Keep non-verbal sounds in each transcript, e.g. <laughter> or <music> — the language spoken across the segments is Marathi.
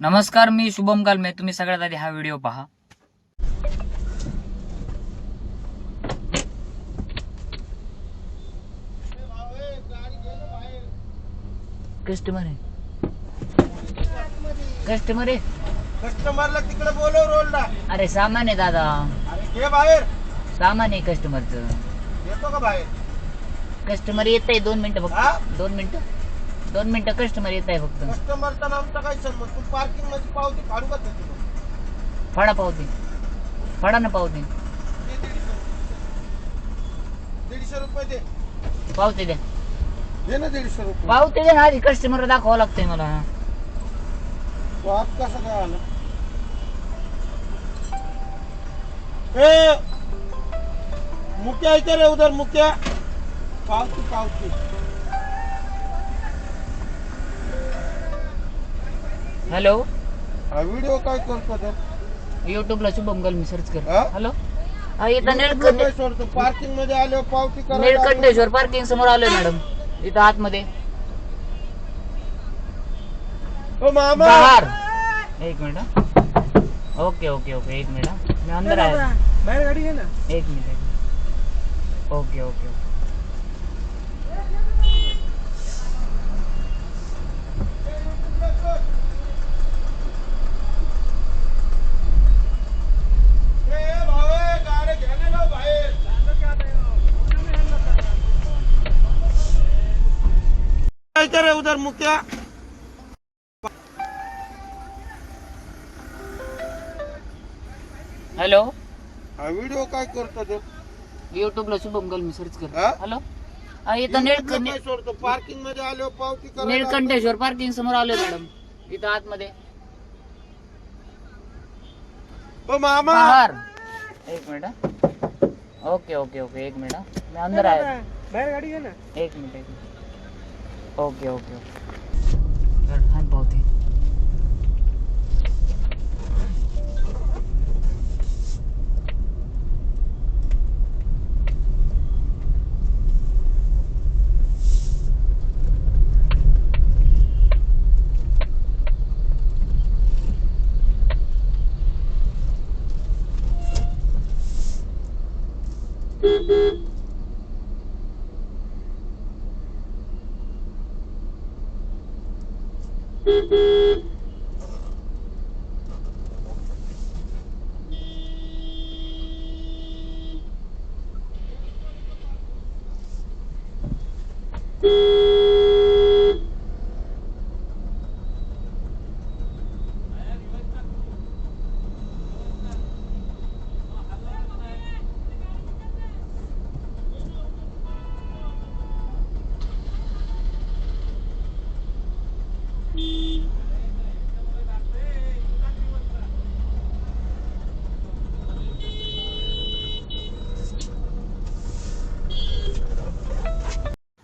नमस्कार मी शुभम कालमे. तुम्ही सगळ्यात आधी हा व्हिडिओ पहा. कस्टमर आहे. कस्टमर आहे. कस्टमरला तिकडे बोलव रोलला. अरे सामान आहे दादा. अरे बाहेर. सामान आहे कस्टमरचं येतो का बाहेर? कस्टमर येत आहे दोन मिनिटं? फक्त दोन मिनिटं. दोन मिनिटं कस्टमर येत आहे फक्त. कस्टमरचा नामचा काय संबंध तू पार्किंगमध्ये पावती काढू का त्याची? फाडा पावती. फाडा ना पावती. दे दीडशे रुपये. दीडशे रुपये दे. पावती द्या दे ना दीडशे रुपये. पावती द्या ना आधी. कस्टमर दाखवावं लागतंय मला. तो हात कसा काय आला? ए! मुक्या इथे रे उधर मुक्या. पावती पावती. हॅलो हा व्हिडिओ काय करतो तो? युट्यूबला शुभम गल मी सर्च कर. हा? हॅलो हा इथं व्हिडिओ निळकंठ काय सोडतो पार्किंग मध्ये आलो पावती करायला निळकंठेश्वर पार्किंग समोर आलोय मॅडम इथं आतमध्ये. ओ मामा! बाहेर एक मिनिट हा. ओके ओके ओके एक मिनिट हा. मी अंदर आहे. बाहेर गाडी घे ना. एक मिनिट एक मिनिट. Okay okay okay. इथे रे उधर मुक्या हॅलो. हा व्हिडिओ काय करतो तो? युट्यूबला शुभम गल मी सर्च कर हा? हॅलो. हा इथं YouTube ला निळकंठ काय सोडतो पार्किंगमध्ये आलो पावती करायला निळकंठेश्वर पार्किंग समोर आलोय मॅडम इथं आतमध्ये. ओ मामा! बाहेर एक मिनिट हा. Okay okay okay. एक मिनिट हा. मी अंदर आहे. बाहेर गाडी घे ना. एक मिनिट एक मिनिट. ओके ओके ओके तर हात पावते Beep beep!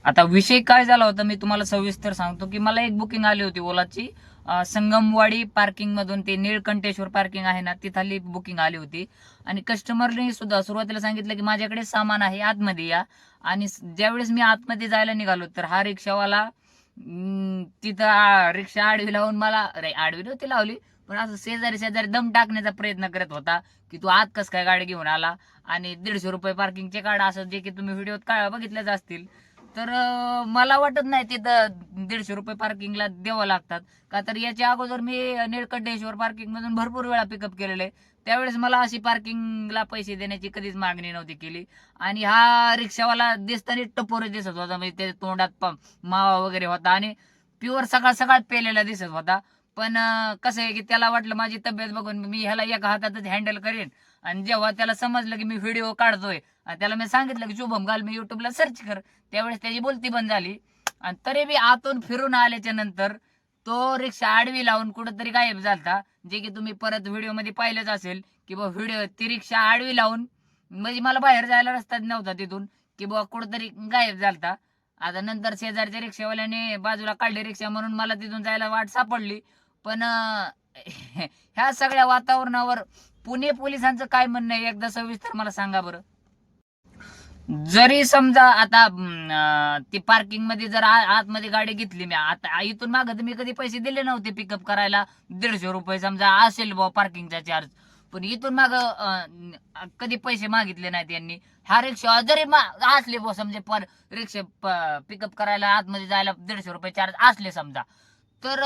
आता विषय काय झाला होता मी तुम्हाला सविस्तर सांगतो की मला एक बुकिंग आली होती ओलाची. संगमवाडी पार्किंग मधून ते निळकंठेश्वर पार्किंग आहे ना तिथली बुकिंग आली होती. आणि कस्टमरने सुद्धा सुरुवातीला सांगितलं की माझ्याकडे सामान आहे आतमध्ये या. आणि ज्यावेळेस मी आतमध्ये जायला निघालो तर हा रिक्षावाला तिथं आ- रिक्षा आडवी लावून मला अरे आडवी नव्हती लावली पण असं शेजारी शेजारी दम टाकण्याचा प्रयत्न करत होता की तू आत कस काय गाडी घेऊन आला. आणि दीडशे रुपये पार्किंगचे काढ असं जे की तुम्ही व्हिडिओत काय बघितलेच असतील. तर मला वाटत नाही तिथं दीडशे रुपये पार्किंगला द्यावं लागतात. का तर याच्या अगोदर मी निळकंठेश्वर पार्किंग मधून भरपूर वेळा पिकअप केलेले. त्यावेळेस मला अशी पार्किंगला पैसे देण्याची कधीच मागणी नव्हती केली. आणि हा रिक्षावाला दिसताना टपोरे दिसत होता. म्हणजे त्याच्या तोंडात मावा वगैरे होता आणि प्युअर सकाळ सकाळ पेलेला दिसत होता. पण कसं आहे की त्याला वाटलं माझी तब्येत बघून मी ह्याला एका हातातच हँडल करेन. आणि जेव्हा त्याला समजलं की मी व्हिडिओ काढतोय आणि त्याला मी सांगितलं की शुभम घाल मी युट्यूबला सर्च कर. त्यावेळेस त्याची बोलती बंद झाली. आणि तरी बी आतून फिरून आल्याच्यानंतर तो रिक्षा आडवी लावून कुठंतरी गायब झालता. जे की तुम्ही परत व्हिडिओमध्ये पाहिलंच असेल की बा व्हिडिओ ती रिक्षा आडवी लावून म्हणजे मला बाहेर जायला रस्ता नव्हता तिथून की बा कुठंतरी गायब झालता. आता नंतर शेजारच्या रिक्षावाल्याने बाजूला काढली रिक्षा म्हणून मला तिथून जायला वाट सापडली. पण <laughs> ह्या सगळ्या वातावरणावर पुणे पोलिसांचं काय म्हणणं आहे? एकदा सविस्तर मला सांगा बरं. जरी समजा आता ती पार्किंगमध्ये जर आतमध्ये गाडी घेतली मी आता इथून माग मी कधी पैसे दिले नव्हते पिकअप करायला. दीडशे रुपये समजा असेल बुवा पार्किंगचा चार्ज पण इथून माग कधी पैसे मागितले नाहीत यांनी. हा रिक्षा जरी असले बुवा समजे पर रिक्षा पिकअप करायला आतमध्ये जायला दीडशे रुपये चार्ज असले समजा. तर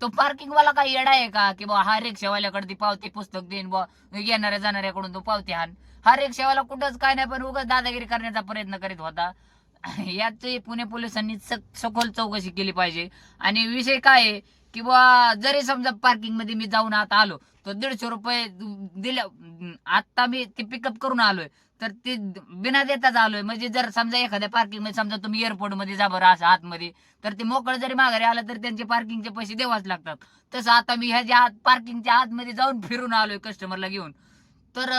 तो पार्किंग वाला काही येडा आहे का? की बा हा रिक्षावाल्याकडे ती पावती पुस्तक देईन बा येणाऱ्या जाणाऱ्याकडून तो पावती हान हा रिक्षावाला कुठंच काय नाही पण उगाच दादागिरी करण्याचा प्रयत्न करीत होता. याची पुणे पोलिसांनी सखोल चौकशी केली पाहिजे. आणि विषय काय आहे की बा जरी समजा पार्किंगमध्ये मी जाऊन आता आलो तर दीडशे रुपये दिल्या आता मी ते पिकअप करून आलोय. तर ते बिना देताच आलोय. म्हणजे जर समजा एखाद्या पार्किंगमध्ये समजा तुम्ही एअरपोर्टमध्ये जा बरं असं आतमध्ये तर ते मोकळं जरी माघारी आलं तर त्यांचे पार्किंगचे पैसे द्यावाच लागतात. तसं आता मी ह्याच्या आत पार्किंगच्या आतमध्ये जाऊन फिरून आलोय कस्टमरला घेऊन. तर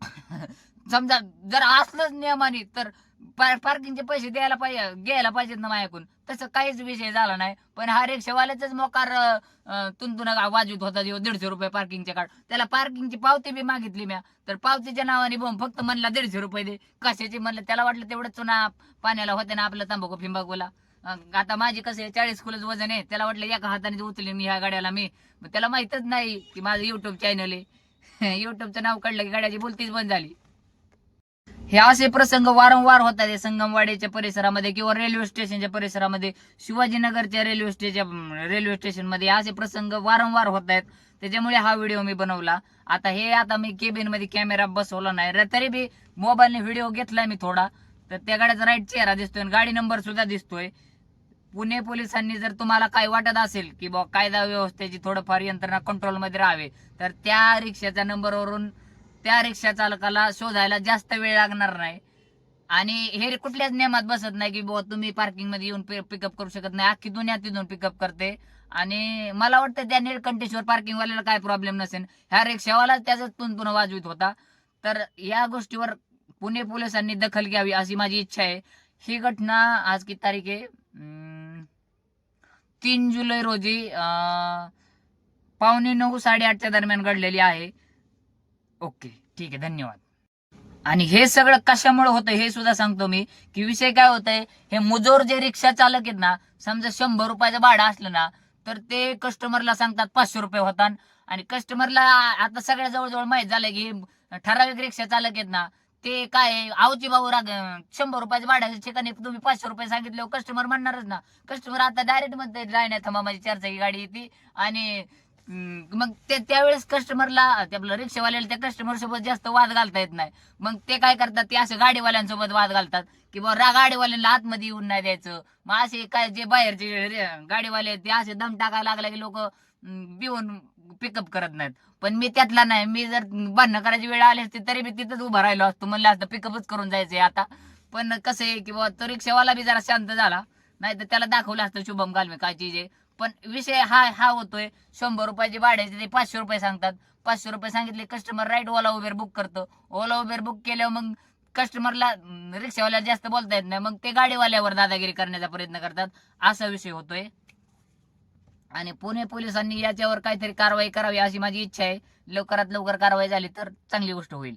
<laughs> समजा जर असलंच नियमाने तर पार्किंगचे पैसे द्यायला पाहिजे घ्यायला पाहिजेत ना मायाकून. तसं काहीच विषय झाला नाही. पण हा रिक्षावाल्याचाच मोकार तुंतुन वाजवत होता दीडशे रुपये पार्किंगचे कार्ड त्याला पार्किंगची पावती बी मागितली म्या. तर पावतीच्या नावाने बोम फक्त म्हणला दीडशे रुपये दे. कशाची म्हणलं? त्याला वाटलं तेवढंच चुना पाण्याला होते ना आपलं तंबाखू फिंबाखूला. आता माझी कसं आहे चाळीस किलोच वजन आहे. त्याला वाटलं एका हाताने उचले मी ह्या गाड्याला मी. त्याला माहितच नाही की माझं युट्यूब चॅनल आहे. <laughs> युट्यूबचं नाव काढलं की गाड्याची बोलतीच बंद झाली. हे असे प्रसंग वारंवार होतात हे संगमवाडीच्या परिसरामध्ये किंवा रेल्वे स्टेशनच्या परिसरामध्ये शिवाजीनगरच्या रेल्वे स्टेशन रेल्वे स्टेशनमध्ये असे प्रसंग वारंवार होत आहेत त्याच्यामुळे हा व्हिडिओ मी बनवला. आता हे आता मी केबिनमध्ये कॅमेरा बसवला नाही. र- तरी बी मोबाईलने व्हिडिओ घेतलाय मी थोडा. तर त्या गाड्याचा राईट चेहरा दिसतोय आणि गाडी नंबर सुद्धा दिसतोय. पुणे पोलिसांनी जर तुम्हाला काय वाटत असेल की बा कायदा व्यवस्थेची थोडंफार यंत्रणा कंट्रोलमध्ये राहावे तर त्या रिक्षाच्या नंबरवरून त्या रिक्षा चालकाला शोधायला जास्त वेळ लागणार नाही. आणि हे कुठल्याच नियमात बसत नाही की बुवा तुम्ही पार्किंगमध्ये येऊन पिकअप करू शकत नाही. अख्खी दुनिया तिथून पिकअप करते. आणि मला वाटतं त्या निळकंठेश्वर पार्किंग वाल्याला काय प्रॉब्लेम नसेल. ह्या रिक्षावाला त्याच तुन वाजवीत होता. तर या गोष्टीवर पुणे पोलिसांनी दखल घ्यावी अशी माझी इच्छा आहे. ही घटना आज किती तारीख आहे? तीन जुलै रोजी पावणे नऊ साडेआठच्या दरम्यान घडलेली आहे. ओके ठीक आहे धन्यवाद. आणि हे सगळं कशामुळे होतं हे सुद्धा सांगतो मी की विषय काय होतंय हे मुजोर जे रिक्षा चालक आहेत ना समजा शंभर रुपयाचं भाडं असलं ना तर ते कस्टमरला सांगतात पाचशे रुपये होतात. आणि कस्टमरला आता सगळ्या जवळजवळ माहीत झालं की ठराविक रिक्षा चालक आहेत ना ते काय आवची भाऊ राग शंभर रुपयाच्या भाड्याच्या ठिकाणी तुम्ही पाचशे रुपये सांगितले कस्टमर म्हणणारच ना. कस्टमर आता डायरेक्ट म्हणते नाही थांबा माझी चारचाकी गाडी येते. आणि मग ते त्यावेळेस कस्टमरला आपलं रिक्षावाल्याला त्या कस्टमर सोबत जास्त वाद घालता येत नाही. मग ते काय करतात ते असे गाडीवाल्यांसोबत वाद घालतात की बा रा गाडीवाल्यांना आतमध्ये येऊन नाही द्यायचं. मग असे काय जे बाहेरचे गाडीवाले आहेत ते असे दम टाकायला लागले की लोक बिवून पिकअप करत नाहीत. पण मी त्यातला नाही मी जर भांडणं करायची वेळ आली असती तरी मी तिथंच उभा राहिलो असतो. म्हणलं असतं पिकअपच करून जायचंय आता. पण कसं आहे की बा तो रिक्षावाला बी जरा शांत झाला. नाही तर त्याला दाखवलं असतं शुभम गालमे काय चीज आहे. पण विषय हा हा होतोय. शंभर रुपयाचे भाड्याचे ते पाचशे रुपये सांगतात. पाचशे रुपये सांगितले customer right Ola Uber book करतो. ओला उबेर बुक केल्यावर मग कस्टमरला रिक्षावाल्याला जास्त बोलता येत नाही. मग ते गाडीवाल्यावर दादागिरी करण्याचा प्रयत्न करतात. असा विषय होतोय. आणि पुणे पोलिसांनी याच्यावर काहीतरी कारवाई करावी अशी माझी इच्छा आहे. लवकरात लवकर कारवाई झाली तर चांगली गोष्ट होईल.